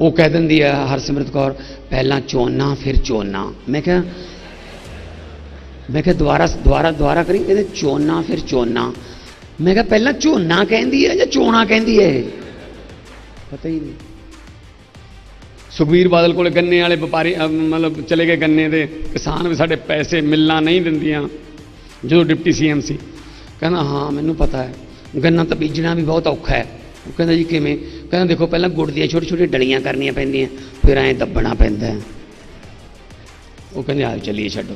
ਉਹ ਕਹਿ ਦਿੰਦੀ ਆ ਹਰਸਿਮਰਤ ਕੌਰ, ਪਹਿਲਾਂ ਚੋਨਾ, ਫਿਰ ਚੋਨਾ। ਮੈਂ ਕਿਹਾ ਮੈਂ ਕਿਹਾ, ਦੁਬਾਰਾ ਦੁਬਾਰਾ ਦੁਬਾਰਾ ਕਰੀ? ਕਹਿੰਦੇ, ਚੋਨਾ, ਫਿਰ ਚੋਨਾ। ਮੈਂ ਕਿਹਾ, ਪਹਿਲਾਂ ਝੋਨਾ ਕਹਿੰਦੀ ਹੈ ਜਾਂ ਚੋਣਾ ਕਹਿੰਦੀ ਹੈ? ਇਹ ਪਤਾ ਹੀ ਨਹੀਂ। ਸੁਖਬੀਰ ਬਾਦਲ ਕੋਲੇ ਗੰਨੇ ਵਾਲੇ ਵਪਾਰੀ ਮਤਲਬ ਚਲੇ ਗਏ ਗੰਨੇ ਦੇ। ਕਿਸਾਨ ਵੀ ਸਾਡੇ ਪੈਸੇ ਮਿਲਣਾ ਨਹੀਂ ਦਿੰਦੀਆਂ। ਜਦੋਂ ਡਿਪਟੀ ਸੀਐਮ ਸੀ। ਕਹਿੰਦਾ, ਹਾਂ, ਮੈਨੂੰ ਪਤਾ ਹੈ। ਗੰਨਾ ਤਾਂ ਬੀਜਣਾ ਵੀ ਬਹੁਤ ਔਖਾ ਹੈ। ਉਹ ਕਹਿੰਦਾ ਜੀ ਕਿਵੇਂ? ਕਹਿੰਦਾ ਦੇਖੋ ਪਹਿਲਾਂ ਗੁੜ ਦੀਆਂ ਛੋਟੀ ਛੋਟੀ ਡਲੀਆਂ ਕਰਨੀਆਂ ਪੈਂਦੀਆਂ, ਫਿਰ ਐਂ ਦੱਬਣਾ ਪੈਂਦਾ ਉਹ ਕਹਿੰਦੇ ਆ ਚੱਲੀਏ ਛੱਡੋ।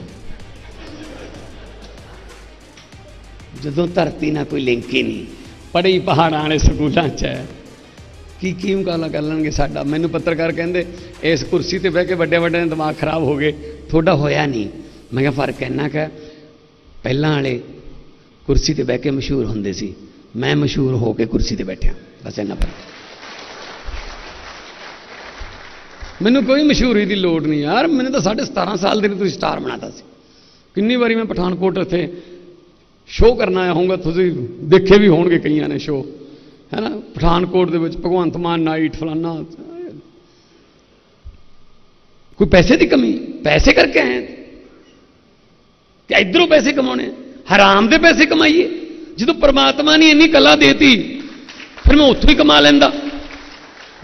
ਜਦੋਂ ਧਰਤੀ ਨਾਲ ਕੋਈ ਲਿੰਕ ਹੀ ਨਹੀਂ ਪੜ੍ਹੀ ਪਹਾੜਾਂ ਵਾਲੇ ਸਕੂਲਾਂ 'ਚ ਹੈ। ਕੀ ਕੀ ਮੁਕਾਬਲਾ ਕਰ ਲੈਣਗੇ ਸਾਡਾ? ਮੈਨੂੰ ਪੱਤਰਕਾਰ ਕਹਿੰਦੇ, ਇਸ ਕੁਰਸੀ ਤੇ ਬਹਿ ਕੇ ਵੱਡੇ ਵੱਡੇ ਦੇ ਦਿਮਾਗ ਖਰਾਬ ਹੋ ਗਏ। ਤੁਹਾਡਾ ਹੋਇਆ ਨਹੀਂ। ਮੈਂ ਕਿਹਾ ਫ਼ਰਕ ਇੰਨਾ ਕੁ ਪਹਿਲਾਂ ਵਾਲੇ ਕੁਰਸੀ ਤੇ ਬਹਿ ਕੇ ਮਸ਼ਹੂਰ ਹੁੰਦੇ ਸੀ। ਮੈਂ ਮਸ਼ਹੂਰ ਹੋ ਕੇ ਕੁਰਸੀ ਤੇ ਬੈਠਿਆ। ਬਸ ਇੰਨਾ ਫ਼ਰਕ ਮੈਨੂੰ ਕੋਈ ਮਸ਼ਹੂਰੀ ਦੀ ਲੋੜ ਨਹੀਂ ਯਾਰ। ਮੈਨੂੰ ਤਾਂ ਸਾਢੇ 17 ਸਾਲ ਦੇ ਨੂੰ ਤੁਸੀਂ ਸਟਾਰ ਬਣਾਤਾ ਸੀ। ਕਿੰਨੀ ਵਾਰੀ ਮੈਂ ਪਠਾਨਕੋਟ ਇੱਥੇ ਸ਼ੋਅ ਕਰਨ ਆਇਆ ਹੋਊਗਾ। ਤੁਸੀਂ ਦੇਖੇ ਵੀ ਹੋਣਗੇ ਕਈਆਂ ਨੇ ਸ਼ੋਅ। ਹੈ ਨਾ? ਪਠਾਨਕੋਟ ਦੇ ਵਿੱਚ ਭਗਵੰਤ ਮਾਨ, ਨਾਈਟ, ਫਲਾਨਾ। ਕੋਈ ਪੈਸੇ ਦੀ ਕਮੀ? ਪੈਸੇ ਕਰਕੇ ਆਏ ਹਾਂ। ਕਿ ਇਧਰੋਂ ਪੈਸੇ ਕਮਾਉਣੇ ਹਰਾਮ ਦੇ ਪੈਸੇ ਕਮਾਈਏ? ਜਦੋਂ ਪ੍ਰਮਾਤਮਾ ਨੇ ਇੰਨੀ ਕਲਾ ਦੇਤੀ ਫਿਰ ਮੈਂ ਉੱਥੋਂ ਹੀ ਕਮਾ ਲੈਂਦਾ।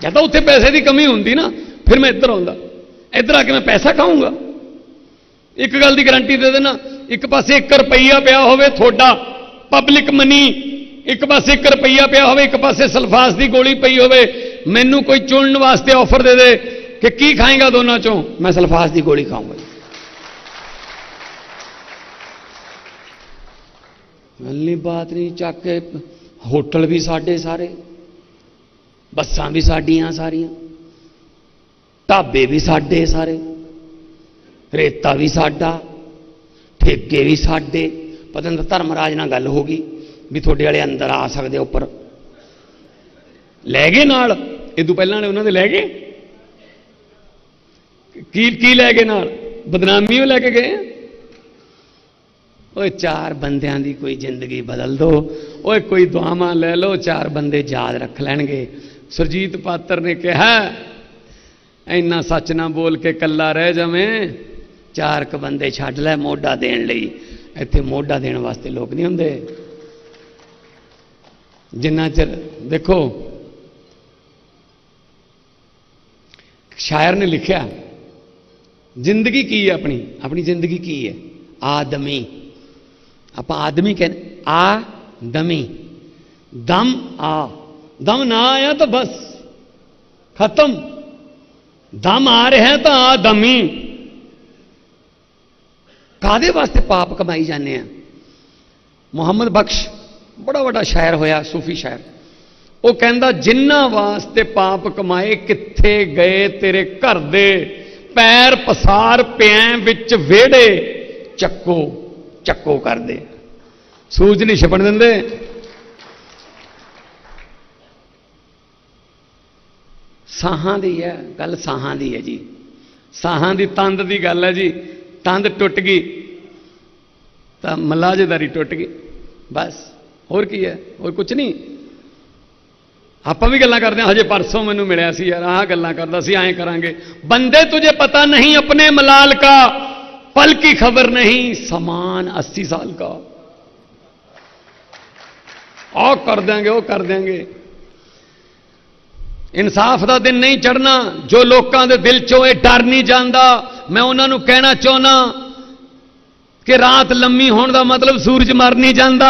ਜਾਂ ਤਾਂ ਉੱਥੇ ਪੈਸੇ ਦੀ ਕਮੀ ਹੁੰਦੀ ਨਾ, ਫਿਰ ਮੈਂ ਇੱਧਰ ਆਉਂਦਾ। ਇੱਧਰ ਆ ਕੇ ਮੈਂ ਪੈਸਾ ਖਾਊਂਗਾ। ਇੱਕ ਗੱਲ ਦੀ ਗਾਰੰਟੀ ਦੇ ਦੇਣਾ, ਇੱਕ ਪਾਸੇ 1 ਰੁਪਈਆ ਪਿਆ ਹੋਵੇ ਤੁਹਾਡਾ ਪਬਲਿਕ ਮਨੀ ਇੱਕ ਪਾਸੇ 1 ਰੁਪਈਆ ਪਿਆ ਹੋਵੇ, ਇੱਕ ਪਾਸੇ ਸਲਫਾਸ ਦੀ ਗੋਲੀ ਪਈ ਹੋਵੇ, ਮੈਨੂੰ ਕੋਈ ਚੁਣਨ ਵਾਸਤੇ ਆਫਰ ਦੇ ਦੇ ਕਿ ਕੀ ਖਾਏਗਾ ਦੋਨਾਂ ਚੋਂ, ਮੈਂ ਸਲਫਾਸ ਦੀ ਗੋਲੀ ਖਾਊਂਗਾ ਗੱਲੀ ਬਾਤ ਨਹੀਂ ਚੱਕ ਕੇ ਹੋਟਲ ਵੀ ਸਾਡੇ ਸਾਰੇ, ਬੱਸਾਂ ਵੀ ਸਾਡੀਆਂ ਸਾਰੀਆਂ, ਢਾਬੇ ਵੀ ਸਾਡੇ ਸਾਰੇ, ਰੇਤਾ ਵੀ ਸਾਡਾ, ਠੇਕੇ ਵੀ ਸਾਡੇ। ਪਤਾ ਨਹੀਂ ਧਰਮਰਾਜ ਨਾਲ ਗੱਲ ਹੋ ਗਈ ਵੀ ਤੁਹਾਡੇ ਵਾਲੇ ਅੰਦਰ ਆ ਸਕਦੇ ਉੱਪਰ। ਲੈ ਗਏ ਨਾਲ? ਇਹ ਤੋਂ ਪਹਿਲਾਂ ਵਾਲੇ ਉਹਨਾਂ ਦੇ ਲੈ ਗਏ? ਕੀ ਕੀ ਲੈ ਗਏ ਨਾਲ? ਬਦਨਾਮੀ ਉਹ ਲੈ ਕੇ ਗਏ ਓਏ ਚਾਰ ਬੰਦਿਆਂ ਦੀ ਕੋਈ ਜ਼ਿੰਦਗੀ ਬਦਲ ਦੋ। ਓਏ ਕੋਈ ਦੁਆਵਾਂ ਲੈ ਲਓ, ਚਾਰ ਬੰਦੇ ਯਾਦ ਰੱਖ ਲੈਣਗੇ। ਸੁਰਜੀਤ ਪਾਤਰ ਨੇ ਕਿਹਾ, ਇੰਨਾ ਸੱਚ ਨਾ ਬੋਲ ਕੇ ਕੱਲਾ ਰਹਿ ਜਾਵੇਂ। ਚਾਰ ਕ ਬੰਦੇ ਛੱਡ ਲੈ ਮੋਢਾ ਦੇਣ ਲਈ। ਇੱਥੇ ਮੋਢਾ ਦੇਣ ਵਾਸਤੇ ਲੋਕ ਨਹੀਂ ਹੁੰਦੇ। ਜਿੰਨਾ ਚਿਰ, ਦੇਖੋ, ਸ਼ਾਇਰ ਨੇ ਲਿਖਿਆ, ਜ਼ਿੰਦਗੀ ਕੀ ਹੈ ਆਪਣੀ? ਆਪਣੀ ਜ਼ਿੰਦਗੀ ਕੀ ਹੈ? ਆਦਮੀ। ਆਪਾਂ ਆਦਮੀ ਕਹਿੰਦੇ ਆ ਦਮੀ। ਦਮ ਆ। ਦਮ ਨਾ ਆਇਆ ਤਾਂ ਬਸ। ਖਤਮ। ਦਮ ਆ ਰਿਹਾ ਤਾਂ ਆਦਮੀ ਕਾਦੇ ਵਾਸਤੇ ਪਾਪ ਕਮਾਈ ਜਾਂਦੇ ਆ? ਮੁਹੰਮਦ ਬਖਸ਼ ਬੜਾ ਵੱਡਾ ਸ਼ਾਇਰ ਹੋਇਆ, ਸੂਫੀ ਸ਼ਾਇਰ। ਉਹ ਕਹਿੰਦਾ, ਜਿੰਨਾ ਵਾਸਤੇ ਪਾਪ ਕਮਾਏ, ਕਿੱਥੇ ਗਏ ਤੇਰੇ ਘਰ ਦੇ? ਪੈਰ ਪਸਾਰ ਪਿਆਂ ਵਿੱਚ ਵਿਹੜੇ। ਚੱਕੋ। ਚੱਕੋ ਕਰਦੇ। ਸੂਰਜ ਨਹੀਂ ਛਪਣ ਦਿੰਦੇ। ਸਾਹਾਂ ਦੀ ਹੈ ਗੱਲ ਸਾਹਾਂ ਦੀ ਹੈ ਜੀ। ਸਾਹਾਂ ਦੀ ਤੰਦ ਦੀ ਗੱਲ ਹੈ ਜੀ। ਤੰਦ ਟੁੱਟ ਗਈ ਤਾਂ ਮਲਾਜੇਦਾਰੀ ਟੁੱਟ ਗਈ। ਬਸ ਹੋਰ ਕੀ ਹੈ? ਹੋਰ ਕੁਝ ਨਹੀਂ। ਆਪਾਂ ਵੀ ਗੱਲਾਂ ਕਰਦੇ ਹਾਂ। ਹਜੇ ਪਰਸੋਂ ਮੈਨੂੰ ਮਿਲਿਆ ਸੀ ਯਾਰ ਆਹ ਗੱਲਾਂ ਕਰਦਾ ਸੀ ਐਂ ਕਰਾਂਗੇ। ਬੰਦੇ ਤੁਝੇ ਪਤਾ ਨਹੀਂ ਆਪਣੇ ਮਲਾਲ का पल की खबर नहीं समान अस्सी साल का ਉਹ ਕਰ ਦਿਆਂਗੇ ਉਹ ਕਰ ਦਿਆਂਗੇ ਇਨਸਾਫ ਦਾ ਦਿਨ ਨਹੀਂ ਚੜਨਾ ਜੋ ਲੋਕਾਂ ਦੇ ਦਿਲ ਚੋਂ ਇਹ ਡਰ ਨਹੀਂ ਜਾਂਦਾ ਮੈਂ ਉਹਨਾਂ ਨੂੰ ਕਹਿਣਾ ਚਾਹੁੰਦਾ ਕਿ ਰਾਤ ਲੰਮੀ ਹੋਣ ਦਾ ਮਤਲਬ ਸੂਰਜ ਮਰ ਨਹੀਂ ਜਾਂਦਾ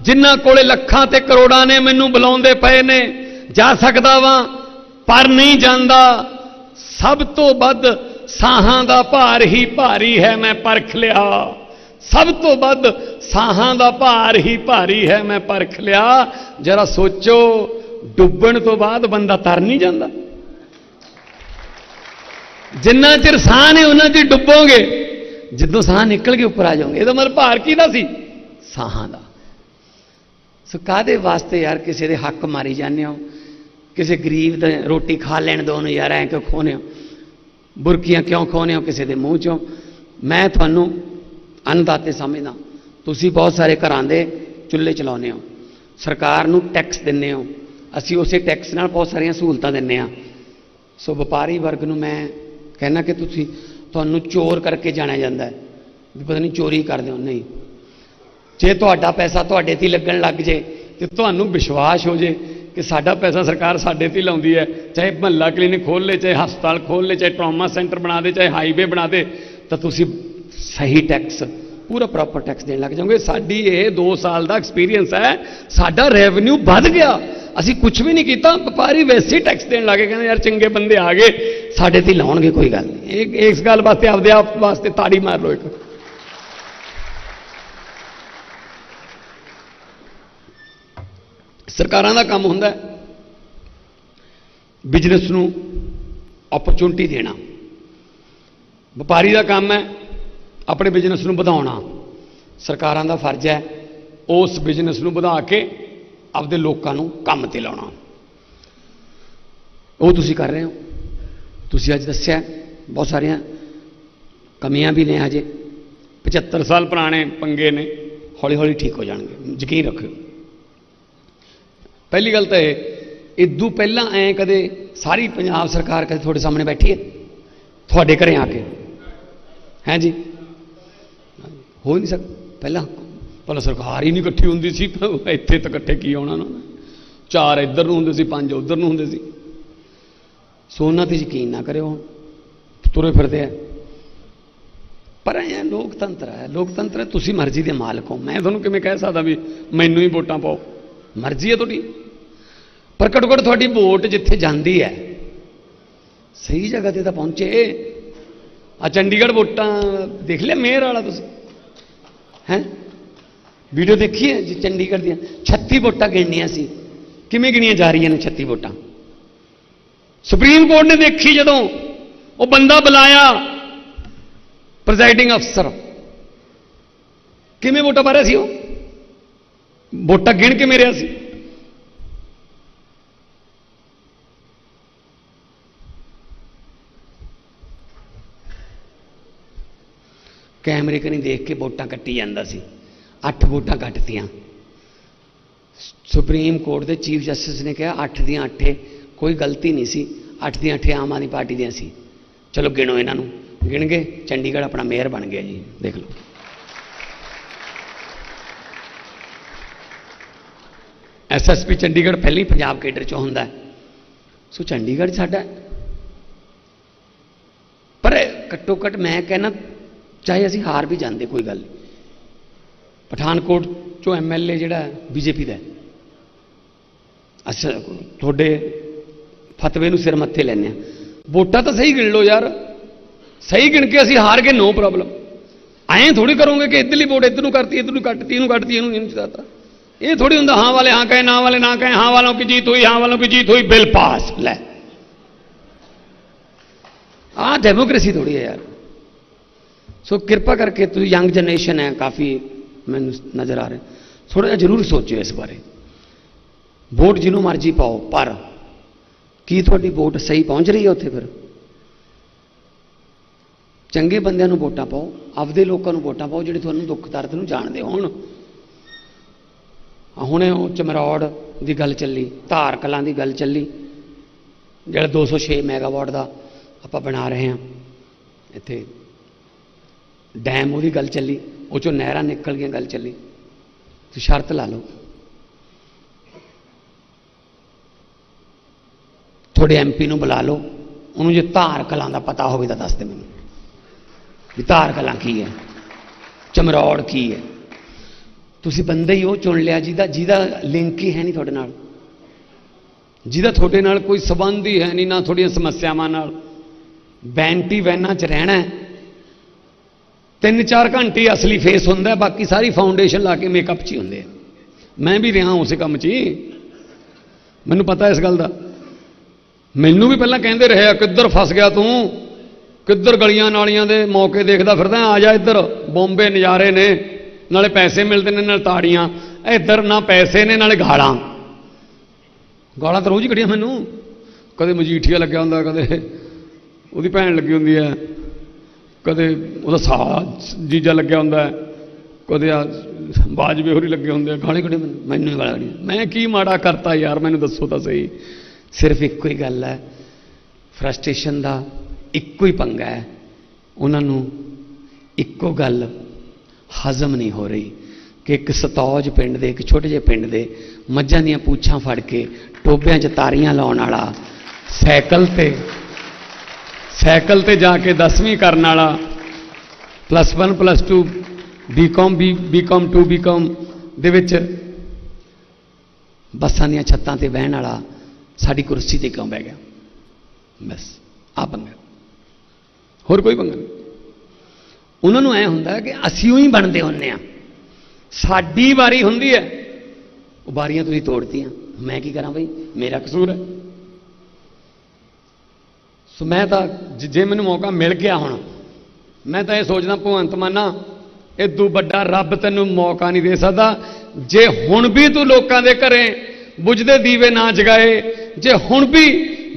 ਜਿਨ੍ਹਾਂ ਕੋਲੇ ਲੱਖਾਂ ਤੇ ਕਰੋੜਾਂ ਨੇ ਮੈਨੂੰ ਬੁਲਾਉਂਦੇ ਪਏ ਨੇ ਜਾ ਸਕਦਾ ਵਾਂ ਪਰ ਨਹੀਂ ਜਾਂਦਾ ਸਭ ਤੋਂ ਵੱਧ ਸਾਹਾਂ ਦਾ ਭਾਰ ਹੀ ਭਾਰੀ ਹੈ, ਮੈਂ ਪਰਖ ਲਿਆ। ਸਭ ਤੋਂ ਵੱਧ ਸਾਹਾਂ ਦਾ ਭਾਰ ਹੀ ਭਾਰੀ ਹੈ, ਮੈਂ ਪਰਖ ਲਿਆ। ਜਰਾ ਸੋਚੋ, ਡੁੱਬਣ ਤੋਂ ਬਾਅਦ ਬੰਦਾ ਤਰ ਨਹੀਂ ਜਾਂਦਾ। ਜਿੰਨਾ ਚਿਰ ਸਾਹ ਨੇ, ਉਹਨਾਂ ਚਿਰ ਡੁੱਬੋਗੇ। ਜਦੋਂ ਸਾਹ ਨਿਕਲ ਕੇ ਉੱਪਰ ਆ ਜਾਓਗੇ, ਇਹਦਾ ਮਤਲਬ ਭਾਰ ਕਿਹਦਾ ਸੀ? ਸਾਹਾਂ ਦਾ। ਸੋ ਕਾਦੇ ਵਾਸਤੇ ਯਾਰ ਕਿਸੇ ਦੇ ਹੱਕ ਮਾਰੀ ਜਾਂਦੇ ਹੋ? ਕਿਸੇ ਗਰੀਬ ਦਾ ਰੋਟੀ ਖਾ ਲੈਣ ਦੋ ਉਹਨੂੰ ਯਾਰ, ਐਂ ਕਿਉਂ ਖੋਨੇ ਹੋ? ਬੁਰਕੀਆਂ ਕਿਉਂ ਖੋਨੇ ਹੋ ਕਿਸੇ ਦੇ ਮੂੰਹ ਚੋਂ। ਮੈਂ ਤੁਹਾਨੂੰ ਅੰਨਦਾਤੇ ਸਮਝਦਾ ਤੁਸੀਂ ਬਹੁਤ ਸਾਰੇ ਘਰਾਂ ਦੇ ਚੁੱਲ੍ਹੇ ਚਲਾਉਂਦੇ ਹੋ। ਸਰਕਾਰ ਨੂੰ ਟੈਕਸ ਦਿੰਦੇ ਹੋ। ਅਸੀਂ ਉਸੇ ਟੈਕਸ ਨਾਲ ਬਹੁਤ ਸਾਰੀਆਂ ਸਹੂਲਤਾਂ ਦਿੰਦੇ ਆ ਸੋ ਵਪਾਰੀ ਵਰਗ ਨੂੰ ਮੈਂ ਕਹਿਣਾ ਕਿ ਤੁਸੀਂ ਤੁਹਾਨੂੰ ਚੋਰ ਕਰਕੇ ਜਾਣਿਆ ਜਾਂਦਾ ਹੈ। ਵੀ ਪਤਾ ਨਹੀਂ ਚੋਰੀ ਕਰਦੇ ਹੋ, ਨਹੀਂ। ਜੇ ਤੁਹਾਡਾ ਪੈਸਾ ਤੁਹਾਡੇ ਤੇ ਲੱਗਣ ਲੱਗ ਜੇ ਤੇ ਤੁਹਾਨੂੰ ਵਿਸ਼ਵਾਸ ਹੋ ਜੇ ਕਿ ਸਾਡਾ ਪੈਸਾ ਸਰਕਾਰ ਸਾਡੇ ਤੇ ਹੀ ਲਾਉਂਦੀ ਹੈ। ਚਾਹੇ ਮਹੱਲਾ ਕਲੀਨਿਕ ਖੋਲ ਲੇ, ਚਾਹੇ ਹਸਪਤਾਲ ਖੋਲ ਲੇ, ਚਾਹੇ ਟਰਾਮਾ ਸੈਂਟਰ ਬਣਾ ਦੇ, ਚਾਹੇ ਹਾਈਵੇ ਬਣਾ ਦੇ, ਤਾਂ ਤੁਸੀਂ ਸਹੀ ਟੈਕਸ ਪੂਰਾ ਪ੍ਰੋਪਰ ਟੈਕਸ ਦੇਣ ਲੱਗ ਜਾਓਗੇ। ਸਾਡੀ ਇਹ 2 ਸਾਲ ਦਾ ਐਕਸਪੀਰੀਅੰਸ ਹੈ। ਸਾਡਾ ਰੈਵਨਿਊ ਵੱਧ ਗਿਆ। ਅਸੀਂ ਕੁਝ ਵੀ ਨਹੀਂ ਕੀਤਾ, ਵਪਾਰੀ ਵੈਸੇ ਟੈਕਸ ਦੇਣ ਲੱਗੇ ਕਹਿੰਦੇ ਯਾਰ ਚੰਗੇ ਬੰਦੇ ਆ ਗਏ, ਸਾਡੇ ਤੇ ਲਾਉਣਗੇ, ਕੋਈ ਗੱਲ ਨਹੀਂ। ਇਹ ਇਸ ਗੱਲ ਵਾਸਤੇ ਆਪਦੇ ਆਪ ਵਾਸਤੇ ਤਾੜੀ ਮਾਰ ਲਓ ਇੱਕ। ਸਰਕਾਰਾਂ ਦਾ ਕੰਮ ਹੁੰਦਾ ਬਿਜ਼ਨਸ ਨੂੰ ਓਪਰਚੁਨਿਟੀ ਦੇਣਾ। ਵਪਾਰੀ ਦਾ ਕੰਮ ਹੈ ਆਪਣੇ ਬਿਜ਼ਨਸ ਨੂੰ ਵਧਾਉਣਾ। ਸਰਕਾਰਾਂ ਦਾ ਫਰਜ਼ ਹੈ ਉਸ ਬਿਜ਼ਨਸ ਨੂੰ ਵਧਾ ਕੇ ਆਪਦੇ ਲੋਕਾਂ ਨੂੰ ਕੰਮ ਤੇ ਲਾਉਣਾ। ਉਹ ਤੁਸੀਂ ਕਰ ਰਹੇ ਹੋ। ਤੁਸੀਂ ਅੱਜ ਦੱਸਿਆ ਬਹੁਤ ਸਾਰੀਆਂ ਕਮੀਆਂ ਵੀ ਨੇ ਹਜੇ। 75 ਸਾਲ ਪੁਰਾਣੇ ਪੰਗੇ ਨੇ ਹੌਲੀ ਹੌਲੀ ਠੀਕ ਹੋ ਜਾਣਗੇ। ਯਕੀਨ ਰੱਖਿਓ। ਪਹਿਲੀ ਗੱਲ ਤਾਂ ਇਹ ਇਦੋਂ ਪਹਿਲਾਂ ਐ ਕਦੇ ਸਾਰੀ ਪੰਜਾਬ ਸਰਕਾਰ ਕਦੇ ਤੁਹਾਡੇ ਸਾਹਮਣੇ ਬੈਠੀ ਹੈ? ਤੁਹਾਡੇ ਘਰੇ ਆ ਕੇ? ਹੈ ਜੀ? ਹੋ ਨਹੀਂ ਸਕਦਾ ਪਹਿਲਾਂ ਪਹਿਲਾਂ ਸਰਕਾਰ ਹੀ ਨਹੀਂ ਇਕੱਠੀ ਹੁੰਦੀ ਸੀ ਇੱਥੇ ਤਾਂ ਇਕੱਠੇ ਕੀ ਆਉਣਾ ਨਾ? ਚਾਰ ਇੱਧਰ ਨੂੰ ਹੁੰਦੇ ਸੀ, ਪੰਜ ਉੱਧਰ ਨੂੰ ਹੁੰਦੇ ਸੀ। ਸੋ ਉਹਨਾਂ ਤੇ ਯਕੀਨ ਨਾ ਕਰਿਓ, ਤੁਰੇ ਫਿਰਦੇ ਆ। ਪਰ ਇਹ ਲੋਕਤੰਤਰ ਹੈ ਲੋਕਤੰਤਰ ਤੁਸੀਂ ਮਰਜ਼ੀ ਦੇ ਮਾਲਕ ਹੋ। ਮੈਂ ਤੁਹਾਨੂੰ ਕਿਵੇਂ ਕਹਿ ਸਕਦਾ ਵੀ ਮੈਨੂੰ ਹੀ ਵੋਟਾਂ ਪਾਓ? ਮਰਜ਼ੀ ਹੈ ਤੁਹਾਡੀ ਪਰ ਘੱਟੋ ਘੱਟ ਤੁਹਾਡੀ ਵੋਟ ਜਿੱਥੇ ਜਾਂਦੀ ਹੈ ਸਹੀ ਜਗ੍ਹਾ ਤੇ ਤਾਂ ਪਹੁੰਚੇ ਆ ਚੰਡੀਗੜ੍ਹ ਵੋਟਾਂ ਦੇਖ ਲਿਆ ਮੇਅਰ ਵਾਲਾ ਤੁਸੀਂ ਹੈ ਵੀਡੀਓ ਦੇਖੀ ਹੈ ਜੀ ਚੰਡੀਗੜ੍ਹ ਦੀਆਂ 36 ਵੋਟਾਂ ਗਿਣਨੀਆਂ ਸੀ ਕਿਵੇਂ ਗਿਣੀਆਂ ਜਾ ਰਹੀਆਂ ਨੇ 36 ਵੋਟਾਂ ਸੁਪਰੀਮ ਕੋਰਟ ਨੇ ਦੇਖੀ ਜਦੋਂ ਉਹ ਬੰਦਾ ਬੁਲਾਇਆ ਪ੍ਰੈਜ਼ਾਈਡਿੰਗ ਅਫਸਰ ਕਿਵੇਂ ਵੋਟਾਂ ਪਾ ਰਿਹਾ ਸੀ ਉਹ ਵੋਟਾਂ ਗਿਣ ਕੇ ਮੇਰਿਆ ਸੀ ਕੈਮਰੇ ਕਨੀ ਦੇਖ ਕੇ ਵੋਟਾਂ ਕੱਟੀ ਜਾਂਦਾ ਸੀ। ਅੱਠ ਵੋਟਾਂ ਕੱਟਤੀਆਂ। ਸੁਪਰੀਮ ਕੋਰਟ ਦੇ ਚੀਫ ਜਸਟਿਸ ਨੇ ਕਿਹਾ, ਅੱਠ ਦੀਆਂ ਅੱਠੇ, ਕੋਈ ਗਲਤੀ ਨਹੀਂ ਸੀ। ਅੱਠ ਦੀਆਂ ਅੱਠੇ ਆਮ ਆਦਮੀ ਪਾਰਟੀ ਦੀਆਂ ਸੀ। ਚਲੋ ਗਿਣੋ ਇਹਨਾਂ ਨੂੰ। ਗਿਣ ਗਏ, ਚੰਡੀਗੜ੍ਹ ਆਪਣਾ ਮੇਅਰ ਬਣ ਗਿਆ ਜੀ। ਦੇਖ ਲਓ। ਐਸਐਸਪੀ ਚੰਡੀਗੜ੍ਹ ਪਹਿਲੀ ਪੰਜਾਬ ਕੇਡਰ ਚੋਂ ਹੁੰਦਾ ਸੋ ਚੰਡੀਗੜ੍ਹ ਸਾਡਾ ਪਰ ਘੱਟੋ ਘੱਟ ਮੈਂ ਕਹਿੰਨਾ ਚਾਹੇ ਅਸੀਂ ਹਾਰ ਵੀ ਜਾਂਦੇ, ਕੋਈ ਗੱਲ ਨਹੀਂ। ਪਠਾਨਕੋਟ ਚੋਂ ਐਮਐਲਏ ਜਿਹੜਾ ਬੀਜੇਪੀ ਦਾ ਹੈ। ਅੱਛਾ, ਤੁਹਾਡੇ ਫਤਵੇ ਨੂੰ ਸਿਰ ਮੱਥੇ ਲੈਣੇ ਆ ਵੋਟਾਂ ਤਾਂ ਸਹੀ ਗਿਣ ਲਓ ਯਾਰ। ਸਹੀ ਗਿਣ ਕੇ ਅਸੀਂ ਹਾਰ ਗਏ, ਨੋ ਪ੍ਰੋਬਲਮ। ਐਂ ਥੋੜੀ ਕਰੋਗੇ ਕਿ ਇੱਧਰਲੀ ਵੋਟ ਇੱਧਰ ਨੂੰ ਕਰਤੀ, ਇੱਧਰ ਨੂੰ ਕੱਟਤੀ, ਇਹਨੂੰ ਕੱਟਤੀ, ਇਹਨੂੰ ਇਹਨੂੰ ਚਦਾਤਾ ਇਹ ਥੋੜੀ ਹੁੰਦਾ ਹਾਂ ਵਾਲੇ ਹਾਂ ਕਹੇ ਨਾ ਵਾਲੇ ਨਾ ਕਹੇ ਹਾਂ ਵਾਲੋਂ ਕੀ जीत हुई ਹਾਂ ਵਾਲੋं की जीत हुई बिल पास ਲੈ ਆ ਡੈਮੋਕ੍ਰੇਸੀ ਥੋੜੀ ਹੈ ਯਾਰ ਸੋ ਕਿਰਪਾ ਕਰਕੇ ਤੁਸੀਂ ਯੰਗ ਜਨਰੇਸ਼ਨ ਹੈ ਕਾਫੀ ਮੈਨੂੰ ਨਜ਼ਰ ਆ ਰਿਹਾ ਥੋੜਾ ਜਿਹਾ ਜ਼ਰੂਰ ਸੋਚਿਓ ਇਸ ਬਾਰੇ ਵੋਟ ਜਿਹਨੂੰ ਮਰਜ਼ੀ ਪਾਓ ਪਰ ਕੀ ਤੁਹਾਡੀ ਵੋਟ ਸਹੀ ਪਹੁੰਚ ਰਹੀ ਹੈ ਉੱਥੇ ਫਿਰ ਚੰਗੇ ਬੰਦਿਆਂ ਨੂੰ ਵੋਟਾਂ ਪਾਓ ਆਪਦੇ ਲੋਕਾਂ ਨੂੰ ਵੋਟਾਂ ਪਾਓ ਜਿਹੜੇ ਤੁਹਾਨੂੰ ਦੁੱਖ ਦਰਦ ਨੂੰ ਜਾਣਦੇ ਹੋਣ ਆਹ ਹੁਣੇ ਉਹ ਚਮਰੌੜ ਦੀ ਗੱਲ ਚੱਲੀ, ਧਾਰ ਕਲਾਂ ਦੀ ਗੱਲ ਚੱਲੀ, ਜਿਹੜਾ 206 ਮੈਗਾਵਾਟ ਦਾ ਆਪਾਂ ਬਣਾ ਰਹੇ ਹਾਂ। ਇੱਥੇ ਡੈਮ ਉਹਦੀ ਗੱਲ ਚੱਲੀ, ਉਹ ਚੋਂ ਨਹਿਰਾਂ ਨਿਕਲ ਗਈਆਂ ਗੱਲ ਚੱਲੀ। ਤੁਸੀਂ ਸ਼ਰਤ ਲਾ ਲਓ। ਤੁਹਾਡੇ ਐਮਪੀ ਨੂੰ ਬੁਲਾ ਲਓ, ਉਹਨੂੰ ਜੇ ਧਾਰ ਕਲਾਂ ਦਾ ਪਤਾ ਹੋਵੇ ਤਾਂ ਦੱਸ ਦੇ ਮੈਨੂੰ। ਵੀ ਧਾਰ ਕਲਾਂ ਕੀ ਹੈ? ਚਮਰੌੜ ਕੀ ਹੈ? ਤੁਸੀਂ ਬੰਦੇ ਹੀ ਉਹ ਚੁਣ ਲਿਆ ਜਿਹਦਾ ਜਿਹਦਾ ਲਿੰਕ ਹੀ ਹੈ ਨਹੀਂ ਤੁਹਾਡੇ ਨਾਲ। ਜਿਹਦਾ ਤੁਹਾਡੇ ਨਾਲ ਕੋਈ ਸਬੰਧ ਹੀ ਹੈ ਨਹੀਂ, ਨਾ ਤੁਹਾਡੀਆਂ ਸਮੱਸਿਆਵਾਂ ਨਾਲ। ਬੈਂਟੀ ਵੈਨਾਂ 'ਚ ਰਹਿਣਾ ਤਿੰਨ ਚਾਰ ਘੰਟੇ ਅਸਲੀ ਫੇਸ ਹੁੰਦਾ ਬਾਕੀ ਸਾਰੀ ਫਾਊਂਡੇਸ਼ਨ ਲਾ ਕੇ ਮੇਕਅਪ 'ਚ ਹੀ ਹੁੰਦੇ ਆ। ਮੈਂ ਵੀ ਰਿਹਾ ਉਸੇ ਕੰਮ 'ਚ ਹੀ। ਮੈਨੂੰ ਪਤਾ ਇਸ ਗੱਲ ਦਾ। ਮੈਨੂੰ ਵੀ ਪਹਿਲਾਂ ਕਹਿੰਦੇ ਰਹੇ ਆ, ਕਿੱਧਰ ਫਸ ਗਿਆ ਤੂੰ? ਕਿੱਧਰ ਗਲੀਆਂ ਨਾਲੀਆਂ ਦੇ ਮੌਕੇ ਦੇਖਦਾ ਫਿਰਦਾ, ਆ ਜਾ ਇੱਧਰ, ਬੰਬੇ ਨਜ਼ਾਰੇ ਨੇ। ਨਾਲੇ ਪੈਸੇ ਮਿਲਦੇ ਨੇ ਨਾਲ ਤਾੜੀਆਂ। ਇੱਧਰ ਨਾ ਪੈਸੇ ਨੇ, ਨਾਲੇ ਗਾਲਾਂ। ਗਾਲਾਂ ਤਾਂ ਰੋਜ਼ ਹੀ ਕੱਢੀਆਂ ਮੈਨੂੰ। ਕਦੇ ਮਜੀਠੀਆ ਲੱਗਿਆ ਹੁੰਦਾ, ਕਦੇ ਉਹਦੀ ਭੈਣ ਲੱਗੀ ਹੁੰਦੀ ਹੈ। ਕਦੇ ਉਹਦਾ ਸਾਹ ਜੀਜਾ ਲੱਗਿਆ ਹੁੰਦਾ ਕਦੇ ਆ ਬਾਜਵੇ ਹੋਰੀ ਲੱਗੇ ਹੁੰਦੇ ਆ। ਗਾਲੇ ਕੱਢੇ ਮੈਨੂੰ। ਮੈਨੂੰ ਹੀ ਗਾਲਾਂ ਕੱਢੀਆਂ। ਮੈਂ ਕੀ ਮਾੜਾ ਕਰਤਾ ਯਾਰ, ਮੈਨੂੰ ਦੱਸੋ ਤਾਂ ਸਹੀ। ਸਿਰਫ ਇੱਕੋ ਹੀ ਗੱਲ ਹੈ। ਫਰਸਟ੍ਰੇਸ਼ਨ ਦਾ ਇੱਕੋ ਹੀ ਪੰਗਾ ਹੈ। ਉਹਨਾਂ ਨੂੰ ਇੱਕੋ ਗੱਲ ਹਜ਼ਮ ਨਹੀਂ ਹੋ ਰਹੀ ਕਿ ਇੱਕ ਸਤੌਜ ਪਿੰਡ ਦੇ, ਇੱਕ ਛੋਟੇ ਜਿਹੇ ਪਿੰਡ ਦੇ ਮੱਝਾਂ ਦੀਆਂ ਪੂਛਾਂ ਫੜ ਕੇ ਟੋਬਿਆਂ 'ਚ ਤਾਰੀਆਂ ਲਾਉਣ ਵਾਲਾ ਸਾਈਕਲ ਤੇ ਸਾਈਕਲ ਤੇ ਜਾ ਕੇ 10ਵੀਂ ਕਰਨ ਵਾਲਾ plus 1 plus 2 BCom B BCom 2 BCom ਦੇ ਵਿੱਚ ਬੱਸਾਂ ਦੀਆਂ ਛੱਤਾਂ ਤੇ ਬਹਿਣ ਵਾਲਾ ਸਾਡੀ ਕੁਰਸੀ ਤੇ ਕਿਉਂ ਬਹਿ ਗਿਆ? ਬਸ ਆ ਪੰਗਾ। ਹੋਰ ਕੋਈ ਪੰਗਾ ਨਹੀਂ। ਉਹਨਾਂ ਨੂੰ ਐ ਹੁੰਦਾ ਕਿ ਅਸੀਂ ਉਹੀ ਬਣਦੇ ਹੁੰਨੇ ਆ ਸਾਡੀ ਵਾਰੀ ਹੁੰਦੀ ਹੈ। ਉਹ ਵਾਰੀਆਂ ਤੁਸੀਂ ਤੋੜਤੀਆਂ। ਮੈਂ ਕੀ ਕਰਾਂ ਬਈ? ਮੇਰਾ ਕਸੂਰ ਹੈ। ਸੋ ਮੈਂ ਤਾਂ ਜੇ ਮੈਨੂੰ ਮੌਕਾ ਮਿਲ ਗਿਆ ਹੁਣ, ਮੈਂ ਤਾਂ ਇਹ ਸੋਚਦਾ, ਭਗਵੰਤ ਮਾਨਾ ਇਦੋਂ ਵੱਡਾ ਰੱਬ ਤੈਨੂੰ ਮੌਕਾ ਨਹੀਂ ਦੇ ਸਕਦਾ। ਜੇ ਹੁਣ ਵੀ ਤੂੰ ਲੋਕਾਂ ਦੇ ਘਰੇ ਬੁਝਦੇ ਦੀਵੇ ਨਾ ਜਗਾਏ, ਜੇ ਹੁਣ ਵੀ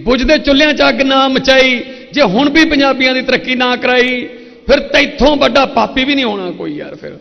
ਬੁਝਦੇ ਚੁੱਲ੍ਹਿਆਂ 'ਚ ਅੱਗ ਨਾ ਮਚਾਈ, ਜੇ ਹੁਣ ਵੀ ਪੰਜਾਬੀਆਂ ਦੀ ਤਰੱਕੀ ਨਾ ਕਰਾਈ ਫਿਰ ਤੈਥੋਂ ਵੱਡਾ ਪਾਪੀ ਵੀ ਨਹੀਂ ਹੋਣਾ ਕੋਈ ਯਾਰ ਫਿਰ।